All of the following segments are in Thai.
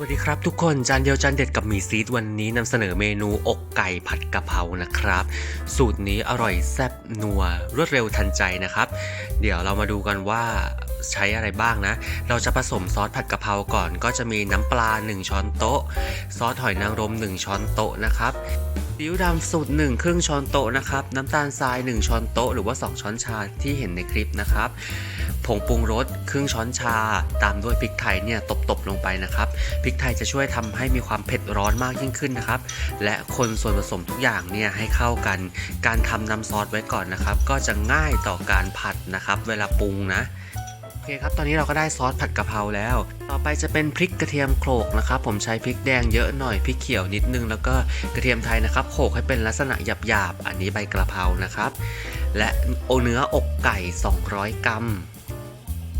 สวัสดีครับทุกคนจานเดียวจานเด็ดกับหมีซีดวันนี้นำเสนอเมนูอกไก่ผัดกะเพรานะครับ สูตรนี้อร่อยแซ่บนัวรวดเร็วทันใจนะครับ เดี๋ยวเรามาดูกันว่า ใช้อะไรบ้างนะ เราจะผสมซอสผัดกะเพราก่อน ก็จะมีน้ำปลา 1 ช้อนโต๊ะ ซอสหอยนางรม 1 ช้อนโต๊ะนะครับซีอิ๊วดำสูตร1ครึ่งช้อนโต๊ะนะครับ น้ำตาลทราย 1 ช้อนโต๊ะหรือว่า 2 ช้อนชาที่เห็นในคลิปนะครับผงปรุงรสครึ่งช้อนชา ตามด้วยพริกไทยเนี่ยตบๆลงไปนะครับพริกไทยจะช่วยทำให้มีความเผ็ดร้อนมากยิ่งขึ้นนะครับ และคนส่วนผสมทุกอย่างเนี่ยให้เข้ากัน การทำน้ำซอสไว้ก่อนนะครับ ก็จะง่ายต่อการผัดนะครับ เวลาปรุงนะ คครับ ตอนนี้เราก็ได้ซอสผัดกะเพราแล้ว ต่อไปจะเป็นพริกกระเทียมโขลกนะครับ ผมใช้พริกแดงเยอะหน่อย พริกเขียวนิดนึง แล้วก็กระเทียมไทยนะครับ โขลกให้เป็นลักษณะหยาบๆ อันนี้ใบกระเพรานะครับ และโอเนื้ออกไก่ 200 กรัม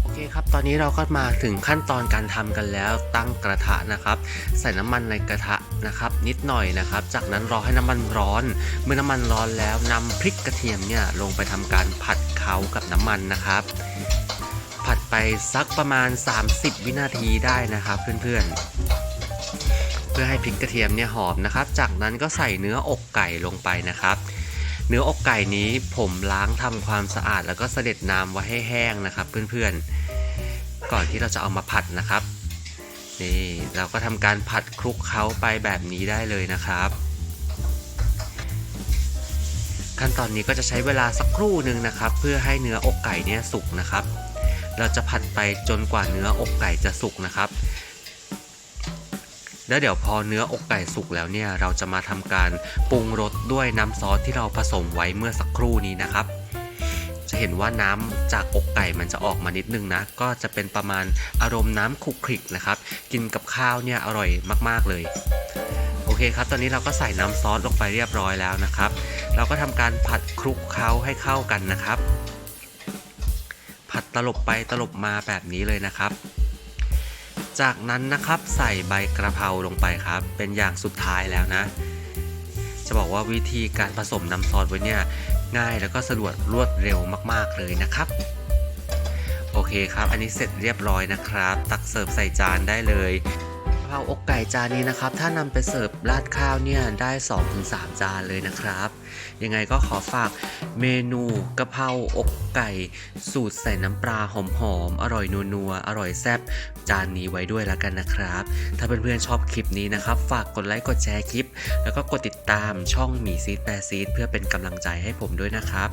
โอเคครับ ตอนนี้เราก็มาถึงขั้นตอนการทำกันแล้ว ตั้งกระทะนะครับ ใส่น้ำมันในกระทะนะครับ นิดหน่อยนะครับ จากนั้นรอให้น้ำมันร้อน เมื่อน้ำมันร้อนแล้วนำพริกกระเทียมเนี่ยลงไปทำการผัดเขากับน้ำมันนะครับ ผัดไปสักประมาณ 30 วินาทีได้นะครับเพื่อนๆ เพื่อให้พริกกระเทียมเนี่ยหอมนะครับ จากนั้นก็ใส่เนื้ออกไก่ลงไปนะครับ เนื้ออกไก่นี้ผมล้างทำความสะอาด แล้วก็เสด็จน้ำไว้ให้แห้งนะครับ เพื่อนๆ ก่อนที่เราจะเอามาผัดนะครับนี่เราก็ทำการผัดคลุกเคล้าไปแบบนี้ได้เลยนะครับขั้นตอนนี้ก็จะใช้เวลาสักครู่หนึ่งนะครับ เพื่อให้เนื้ออกไก่เนี่ยสุกนะครับ เราจะผัดไปจนกว่าเนื้ออกไก่จะสุกนะครับ แล้วเดี๋ยวพอเนื้ออกไก่สุกแล้วเนี่ยเราจะมาทำการปรุงรสด้วยน้ำซอสที่เราผสมไว้เมื่อสักครู่นี้นะครับ จะเห็นว่าน้ำจากอกไก่มันจะออกมานิดนึงนะ ก็จะเป็นประมาณอารมณ์น้ำคลุกคลิกนะครับ กินกับข้าวเนี่ยอร่อยมากๆเลยโอเคครับ ตอนนี้เราก็ใส่น้ำซอสลงไปเรียบร้อยแล้วนะครับ เราก็ทำการผัดคลุกเคล้าให้เข้ากันนะครับ ผัดตลบไปตลบมาแบบนี้เลยนะครับ จากนั้นนะครับใส่ใบกระเพราลงไปครับ เป็นอย่างสุดท้ายแล้วนะ จะบอกว่าวิธีการผสมน้ำซอสไว้เนี่ยง่ายแล้วก็สะดวกรวดเร็วมากๆเลยนะครับโอเคครับ อันนี้เสร็จเรียบร้อยนะครับ ตักเสิร์ฟใส่จานได้เลย เพราอกไก่จานนี้นะครับ ถ้านำไปเสิร์ฟราดข้าวเนี่ยได้ 2-3 จานเลยนะครับ ยังไงก็ขอฝากเมนูกะเพราอกไก่ สูตรใส่น้ำปลาหอมๆอร่อยนัวๆอร่อยแซ่บจานนี้ไว้ด้วยแล้วกันนะครับ ถ้าเพื่อนๆชอบคลิปนี้นะครับ ฝากกดไลค์กดแชร์คลิป แล้วก็กดติดตามช่องหมีซีดแปรซีดเพื่อเป็นกำลังใจให้ผมด้วยนะครับ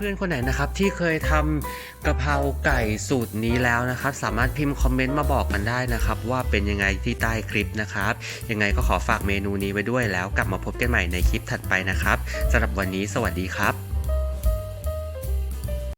พื่อนคนไหนนะครับที่เคยทำกะเพราไก่สูตรนี้แล้วนะครับ สามารถพิมพ์คอมเมนต์มาบอกกันได้นะครับ ว่าเป็นยังไงที่ใต้คลิปนะครับ ยังไงก็ขอฝากเมนูนี้ไว้ด้วยแล้วกลับมาพบกันใหม่ในคลิปถัดไปนะครับสำหรับวันนี้สวัสดีครับ